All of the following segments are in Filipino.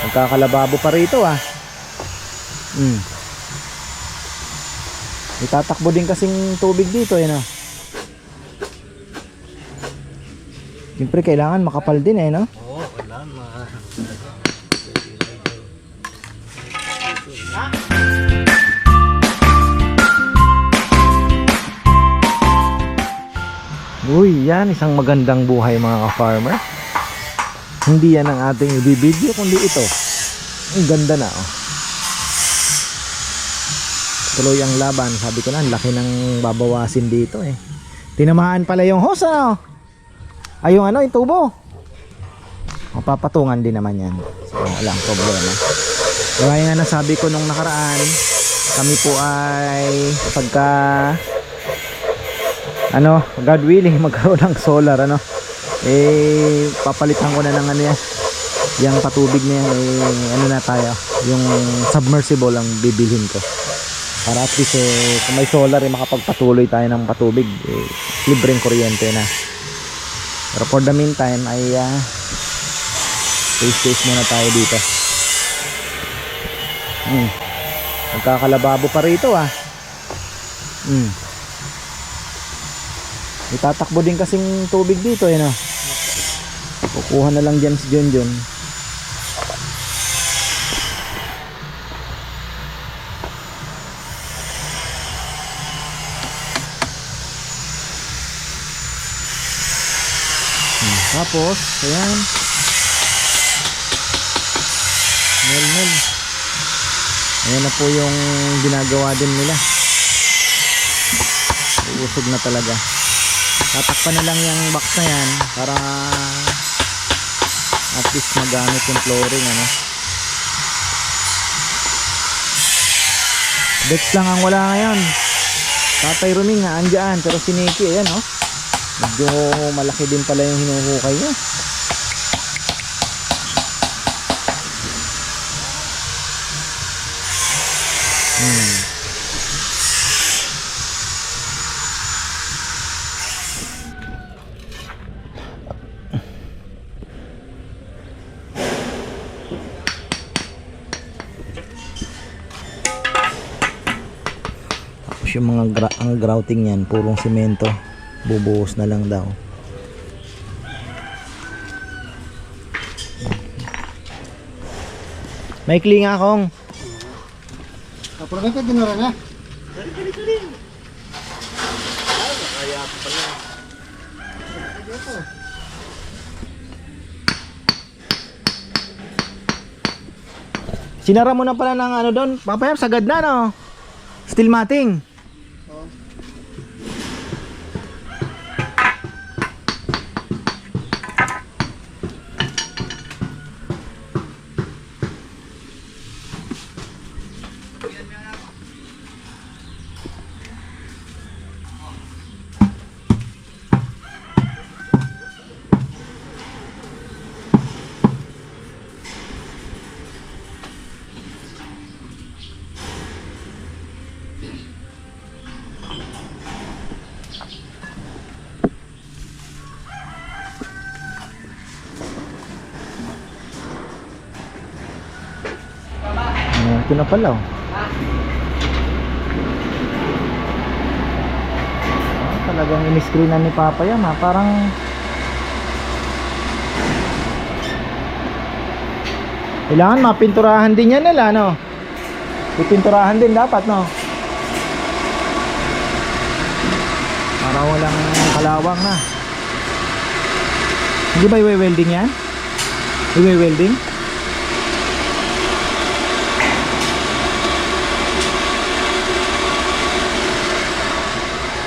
Magkakalababo pa rito ah. Mm. Itatakbo din kasing tubig dito eh no. Siyempre kailangan makapal din eh no. Oo, ma. Uy, yan isang magandang buhay mga ka-farmer. Hindi yan ang ating ibibideo kundi ito. Ang ganda na oh. Tuloy ang laban. Sabi ko na, ang laki ng babawasin dito eh. Tinamaan pala yung hose ano. Ay yung ano, yung tubo. Mapapatungan din naman yan. So, walang problema. Gaya nga nasabi ko nung nakaraan, kami po ay pagka ano, God willing magkaroon ng solar ano. Eh papalitan ko na ng ano yan. Yung patubig na yan eh ano na tayo, yung submersible ang bibilhin ko. Para at least eh, kung may solar eh makapagpatuloy tayo ng patubig, eh, libreng kuryente na. Pero for the meantime ay uh, stay space muna tayo dito. Hmm. Magkakalababo pa rito ah. Hmm. Itatakbo din kasing tubig dito eh no. Kukuha na lang dyan si John John. Hmm, Tapos, ayan. Mel, mel. Ayan na po yung ginagawa din nila. Uusog na talaga tatakpan na lang yung box na yan para at least magamit yung flooring ano. Dex lang ang wala ngayon. Tatay Ruming nga andyan pero si Nikki ayan oh. Medyo malaki din pala yung hinuhukay niya. Hmm. Grouting yan, purong semento. Bubuhos na lang daw. May nga akong. Kapag ka dinara na. Sinara mo na pala ng ano doon. Papayap, sagad na no. Steel matting. Ito na pala oh. Ah, talagang in-screenan ni Papa yan ha. Parang Kailangan mapinturahan din yan nila no. Pipinturahan din dapat no. Para walang kalawang na. Hindi ba i-welding yan? I-welding?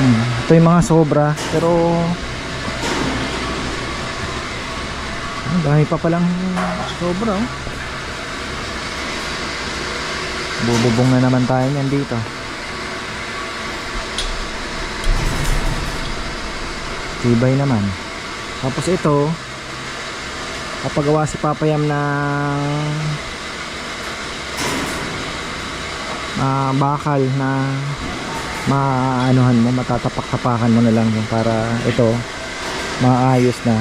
Ito yung mga sobra pero ang dami pa palang sobra oh. bububong na naman tayo niyan dito tibay naman tapos ito kapagawa si Papayam ng ah, bakal na maanuhan mo, matatapak-tapakan mo na lang yung para ito maayos na.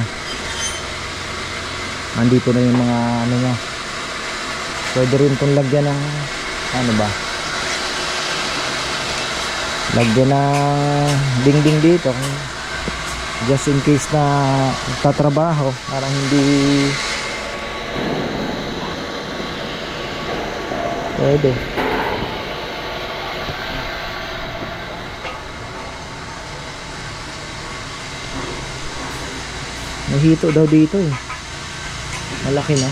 Nandito na yung mga ano niya, Pwede rin itong lagyan ng ano ba? Lagyan ng dingding dito. Just in case na tatrabaho. Parang hindi Pwede. May hito daw dito eh. Malaki na.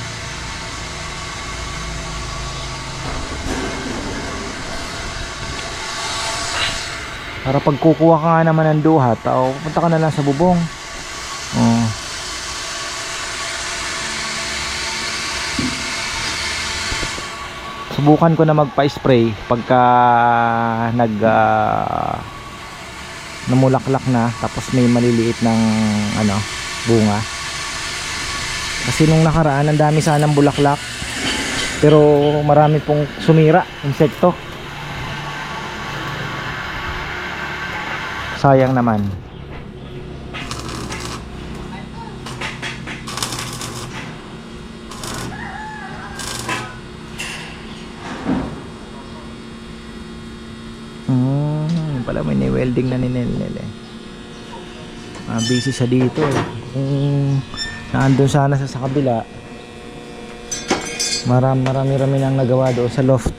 Para pag kukuha ka nga naman ng duhat, o pupunta ka na lang sa bubong. Oh. Subukan ko na magpa-spray pagka nag ah, namulaklak na tapos may maliliit ng ano bunga. Kasi nung nakaraan ang dami sanang bulaklak pero marami pong sumira, insekto. Sayang naman. Hmm, pala may ni-welding na ni Nelnel eh. Ah, busy siya dito eh. Kung naandun sana siya sa kabila, marami marami rami nang nagawa doon sa loft.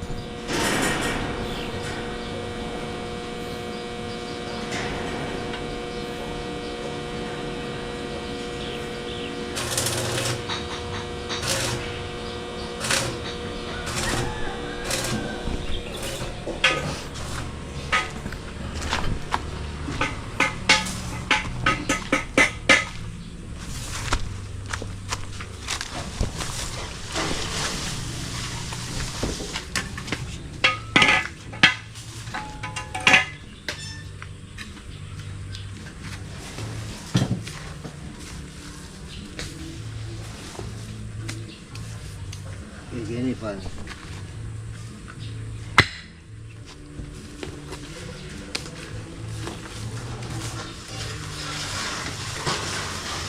Pa.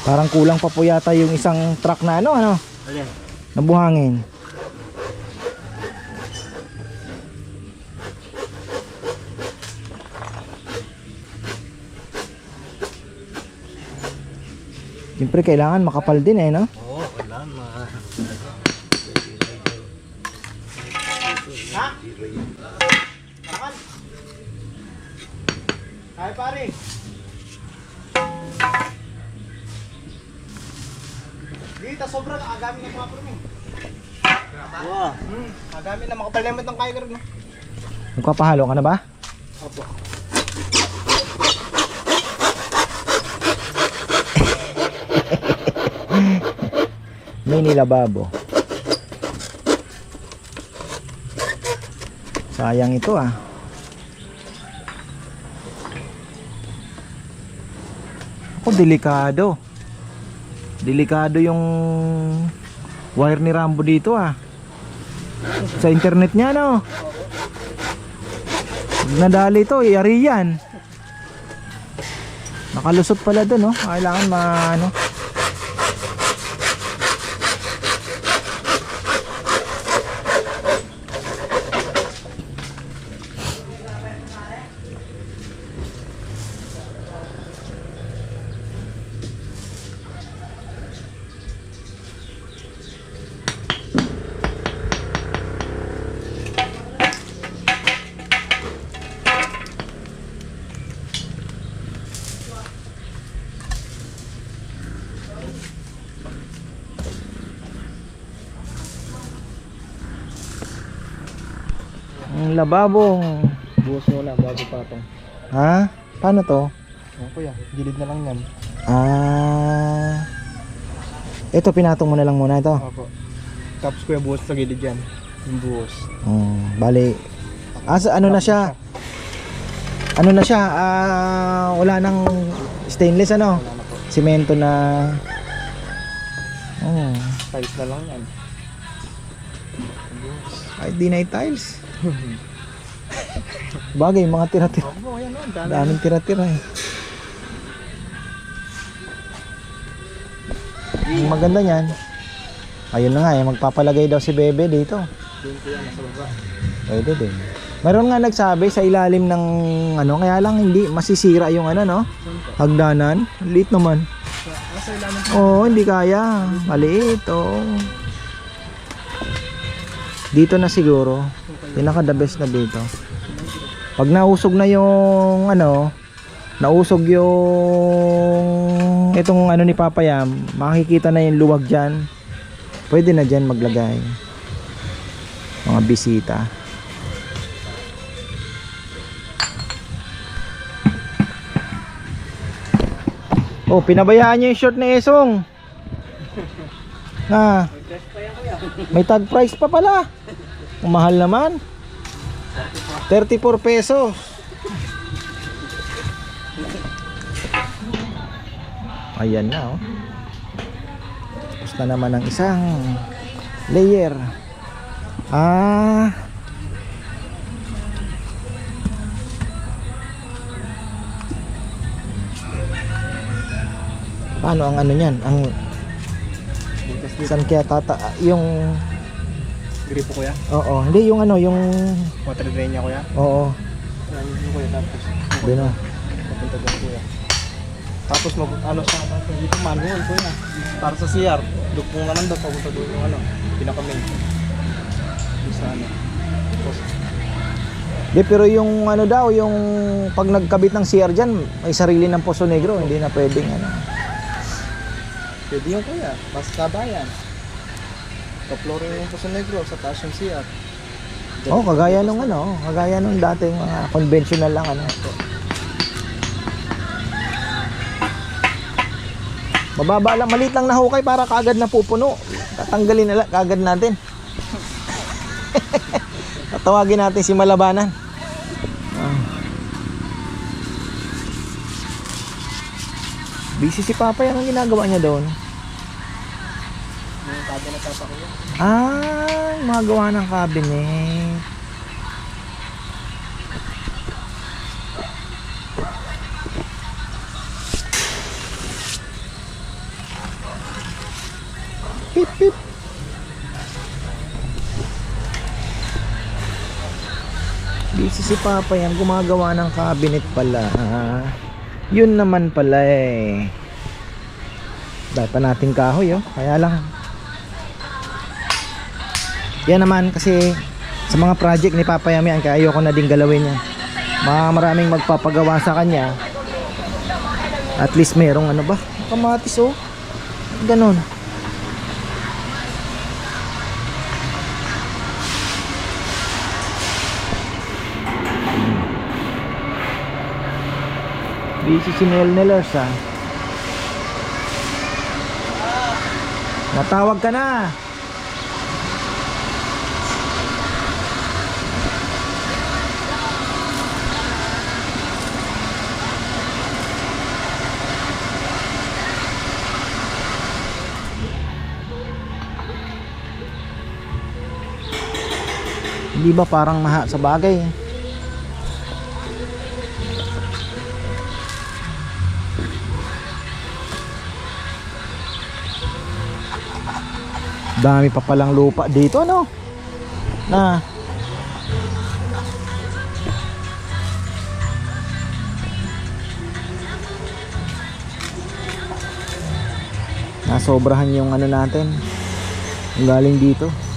Parang kulang pa po yata yung isang truck na ano, ano, Alin? na buhangin. Siyempre kailangan makapal din eh, no? Oo, wala ma. Ay pare. Dito sobrang agami ng mga permi. Wow. Hmm, agami na makapal na ng kaya no. Magpapahalo ka na ba? Opo. Mini lababo. Sayang ito ah. Ako delikado. Delikado yung wire ni Rambo dito ah. Sa internet niya no. Nadali ito, yari yan. Nakalusot pala doon no. Kailangan ma ano. Ang lababo. Buhos muna bago patong. Ha? Paano to? Yan kuya, gilid na lang yan. Ah. Ito pinatong mo na lang muna ito. Opo. Tapos kuya buhos sa gilid yan. Yung buhos. Oh, bali. Ah, sa ano na siya? Ano na siya? Ah, wala nang stainless ano? Wala na po. Semento na Oh, Tiles na lang yan. ay di na tiles. Bagay, mga tira-tira. Opo, yan o. Dami. Daming tira-tira eh. Ang maganda niyan. Ayun na nga eh, magpapalagay daw si Bebe dito. Doon ko yan, nasa baba. Pwede din. Meron nga nagsabi sa ilalim ng ano, kaya lang hindi masisira yung ano no, hagdanan. Liit naman. Sa, nasa ilalim. Oo, hindi kaya. Maliit, oo. Dito na siguro. Pinaka the best na dito. Pag nausog na yung ano, nausog yung itong ano ni Papayam, makikita na yung luwag dyan. Pwede na dyan maglagay. Mga bisita. Oh, pinabayaan niyo yung short ni Esong. Na. May tag price pa pala. Mahal naman. 34 pesos. Ayan na oh. Tapos na naman ang isang layer. Ah. Paano ang ano niyan? Ang saan kaya tata yung Gripo kuya. oo, hindi yung ano, yung Water drain niya kuya. oo, Yan yung kuya tapos. dito. Papunta doon kuya. Tapos mag ano sa dito manual kuya. Para sa CR. Dugpong naman daw papunta doon yung ano. Pinaka main. Doon sa ano. Tapos Di, pero yung ano daw, yung pag nagkabit ng CR dyan, may sarili ng Poso Negro, hindi na pwedeng ano. pwede yung kuya. Basta bayan. Ka-flooring yung Puso Negro sa taas yung CR. Oh, kagaya nung ano, kagaya nung dating mga conventional lang ano. Mababa lang, maliit lang na hukay para kaagad na pupuno. Tatanggalin na lang, kaagad natin. Tatawagin natin si Malabanan. Ah. Busy si Papa, yan ang ginagawa niya doon. Yung kada na tata kuya. Ah, magawa ng cabinet. Pip, pip. Busy si Papa yan, gumagawa ng cabinet pala. Yun naman pala eh. Data nating kahoy oh, kaya lang yan naman kasi sa mga project ni Papa Yami kaya ayoko na din galawin yan. Mga maraming magpapagawa sa kanya. At least merong ano ba? Kamatis oh. Ganon. Busy si Nel Nellers ah. Matawag ka na. Hindi ba parang maha sa bagay? Dami pa palang lupa dito, no? Na. Nasobrahan yung ano natin. Galing dito.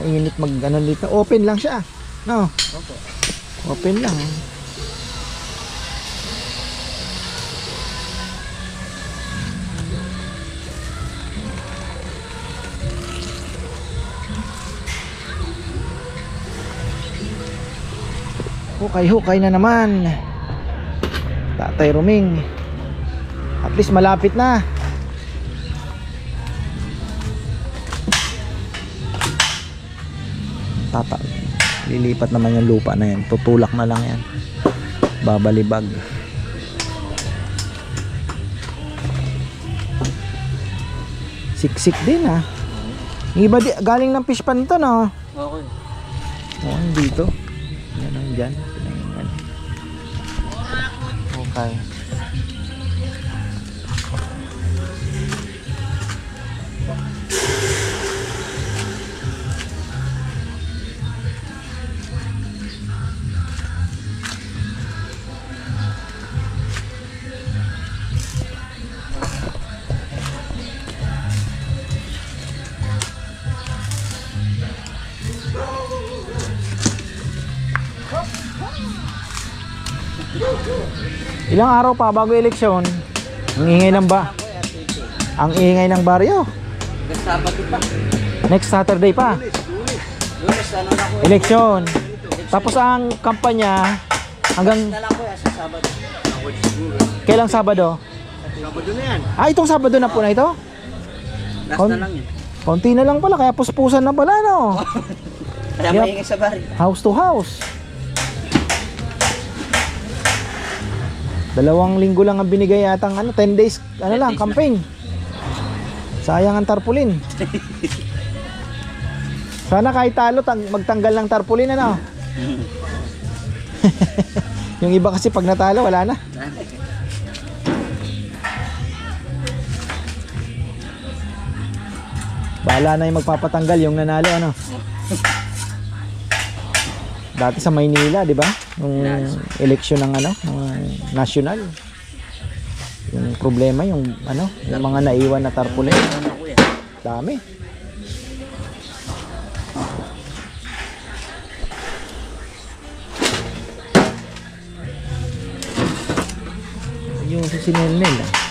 Mainit mag ano dito. Open lang siya. No. Opo. Open lang. Hukay-hukay na naman. Tatay Ruming. At least malapit na. Tata. Lilipat naman yung lupa na yan. Tutulak na lang yan. Babalibag. Siksik din ah. Iba di, galing ng fish pan to no. Okay. Oo, dito. Yan ang dyan. Yan. Okay. Ilang araw pa bago eleksyon? Ang ingay ng ba? Ang ingay ng baryo. Sabado pa. Next Saturday pa. Ano. Eleksyon. Tapos ang kampanya hanggang eh, kailang Sabado? Sabado na yan. Ah, itong Sabado na po na ito? Last na lang yun. Konti na lang pala, kaya puspusan na pala, no? Kaya maingay sa bari. House to house. Dalawang linggo lang ang binigay yatang ano, 10 days, ano 10 lang, days campaign. Sayang ang tarpaulin. Sana kahit talo, tang- magtanggal ng tarpaulin, ano? Yung iba kasi pag natalo, wala na. Bahala na yung magpapatanggal yung nanalo, ano? Dati sa Maynila, di ba? Yung eleksyon ng ano, ng national. Yung problema, yung ano, yung mga naiwan na tarpaulin. Dami. Yung si Sinelnel ah.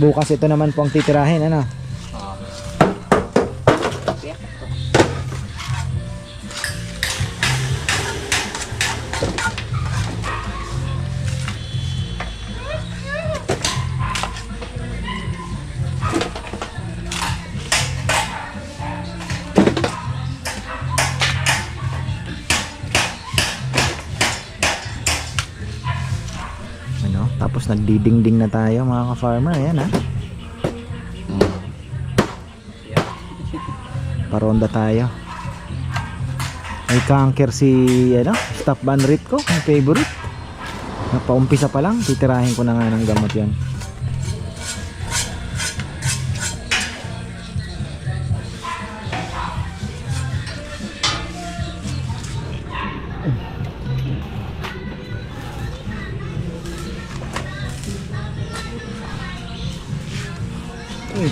Bukas ito naman po ang titirahin, ano? Ano? Tapos nagdidingding na tayo mga ka-farmer. Ayan ha. Paronda tayo. May canker si ano, stop banrit ko, ang favorite. Napaumpisa pa lang, titirahin ko na nga ng gamot yan.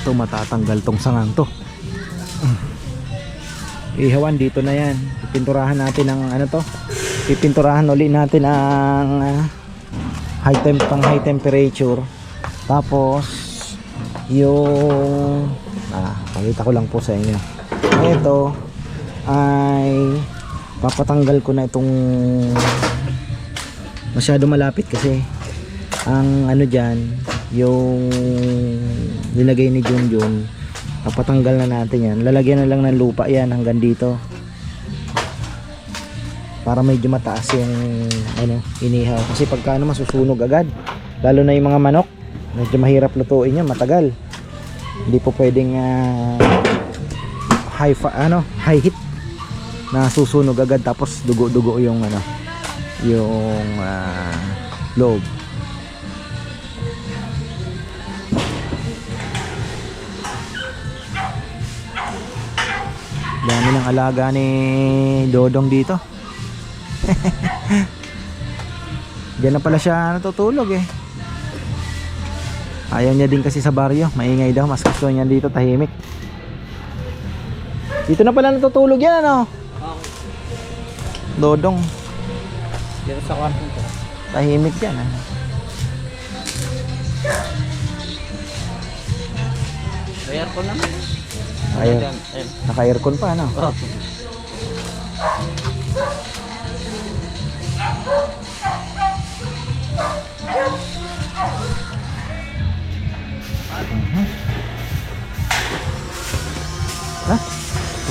Ito matatanggal tong sangang to. Ihawan dito na yan. Pipinturahan natin ang ano to. Pipinturahan uli natin ang ah, high temp pang high temperature. Tapos yung ah, pakita ko lang po sa inyo. Ito ay papatanggal ko na itong masyado malapit kasi ang ano diyan yung nilagay ni Junjun papatanggal na natin yan. Lalagyan na lang ng lupa yan hanggang dito. Para medyo mataas yung ano inihaw. Kasi pagka ano masusunog agad. Lalo na yung mga manok. Medyo mahirap lutuin yan matagal. Hindi po pwedeng ah, high ano high heat na susunog agad tapos dugo-dugo yung ano yung ah, loob Dami ng alaga ni Dodong dito. Diyan na pala siya natutulog eh. Ayaw niya din kasi sa baryo. Maingay daw. Mas gusto niya dito tahimik. Dito na pala natutulog yan ano? Dodong. Dito sa kwarto ko. Tahimik yan ah. Bayar ko naman. Ayan. Naka-aircon pa ano? Oh.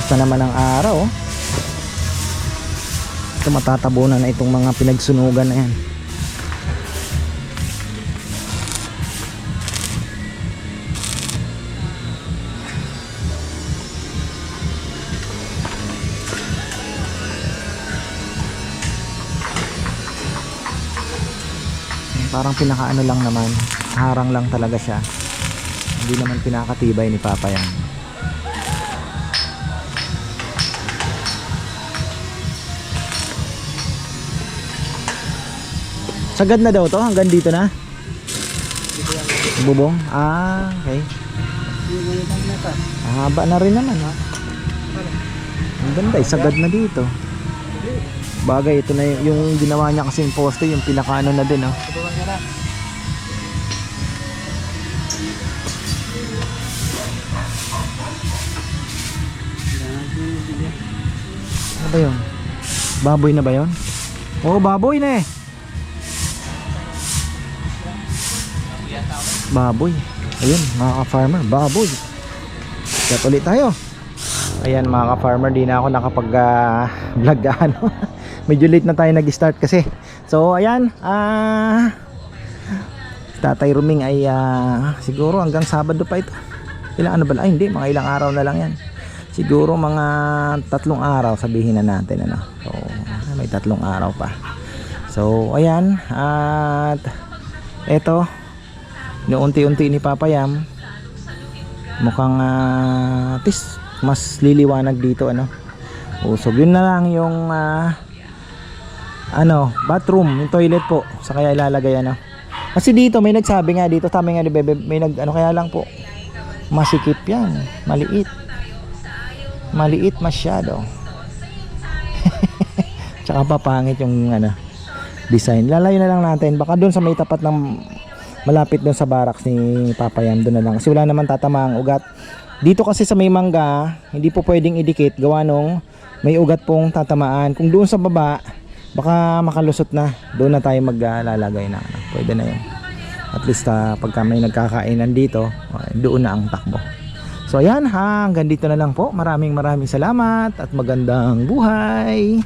na naman ang araw. Ito matatabunan na itong mga pinagsunugan na yan. Parang pinakaano lang naman, harang lang talaga siya. Hindi naman pinakatibay ni Papa yan. Sagad na daw to, hanggang dito na. Bubong? Ah, okay. Ah, Haba na rin naman ha. Ang ganda, eh, sagad na dito. Bagay, ito na y- yung ginawa niya kasing poste, yung pinakaano na din, oh. Tutukan ka na. Ano ba yun? Baboy na ba yun? Oo, baboy na eh. Baboy. Ayun, mga ka-farmer, baboy. Kaya ulit tayo. Ayan mga ka-farmer, di na ako nakapag-vlog ano. Medyo late na tayo nag-start kasi. So ayan, ah Tatay Ruming ay ah, siguro hanggang Sabado pa ito. Ilang ano ba? Ay hindi, mga ilang araw na lang yan. Siguro mga tatlong araw sabihin na natin ano. So may tatlong araw pa. So ayan at eto unti-unti ni Papayam mukhang ah, at least mas liliwanag dito ano. Usog yun na lang yung ah, ano, bathroom, yung toilet po. Sa kaya ilalagay ano. Kasi dito may nagsabi nga dito, sabi nga ni Bebe, may nag ano kaya lang po. Masikip 'yan, maliit. Maliit masyado. Tsaka papangit yung ano design. Lalayo na lang natin. Baka doon sa may tapat ng malapit doon sa barracks ni Papa Yam doon na lang. Kasi wala naman tatama ang ugat. Dito kasi sa may mangga, hindi po pwedeng idikit gawa nung may ugat pong tatamaan. Kung doon sa baba, baka makalusot na. Doon na tayo maglalagay na. Ano. Pwede na yun. At least ah, pagka may nagkakainan dito, ah, doon na ang takbo. So ayan ha, hanggang dito na lang po. Maraming maraming salamat at magandang buhay.